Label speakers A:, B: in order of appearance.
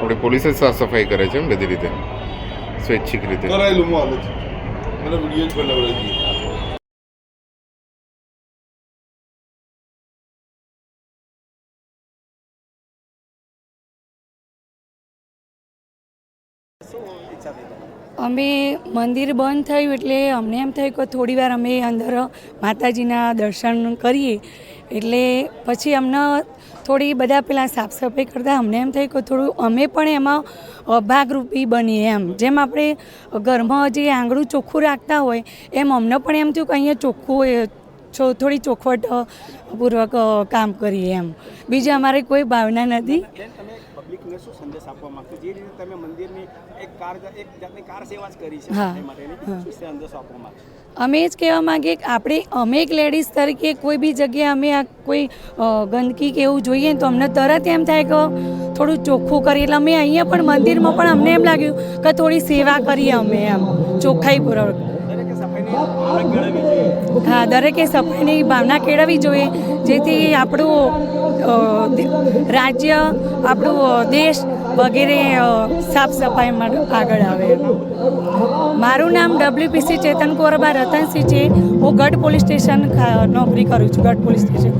A: આપણી પોલીસ જ સાફ સફાઈ કરે છે એમ બધી રીતે. સ્વૈચ્છિક રીતે.
B: કરાયેલું હું મને વીડિયો જ બનાવડાવી
C: અમે મંદિર બંધ થયું એટલે અમને એમ થયું કે થોડી વાર અમે અંદર માતાજીના દર્શન કરીએ. એટલે પછી અમને થોડી બધા પેલા સાફ સફાઈ કરતાં અમને એમ થયું કે થોડું અમે પણ એમાં ભાગરૂપી બનીએ એમ. જેમ આપણે ઘરમાં જે આંગળું ચોખ્ખું રાખતા હોય એમ અમને પણ એમ થયું કે અહીંયા ચોખ્ખું થોડી ચોખવટ પૂર્વક કામ કરીએ એમ. બીજી અમારે કોઈ ભાવના નથી.
D: પબ્લિકને શું સંદેશ આપવા માંગશો? જે રીતે તમે મંદિરની એક કાર એક જાતની કાર સેવા જ કરી છે માટેની સંદેશો આપવા માંગશો?
C: અમે જ કહેવા માંગીએ કે આપણે અમે એક લેડીઝ તરીકે કોઈ બી જગ્યાએ અમે આ કોઈ ગંદકી કે એવું જોઈએ તો અમને તરત એમ થાય કે થોડું ચોખ્ખું કરીએ. એટલે અમે અહીંયા પણ મંદિરમાં પણ અમને એમ લાગ્યું કે થોડી સેવા કરીએ અમે એમ ચોખ્ખાઈપૂર્વક
D: કેળવવી જોઈએ.
C: હા દરેકે સફાઈની ભાવના કેળવવી જોઈએ. જેથી આપણું રાજ્ય, આપણું દેશ વગેરે સાફ સફાઈમાં આગળ આવે. મારું નામ ડબ્લ્યુપીસી ચેતન કોરબા રતનસિંહ છે. હું ગઢ પોલીસ સ્ટેશન નોકરી કરું છું, ગઢ પોલીસ સ્ટેશન.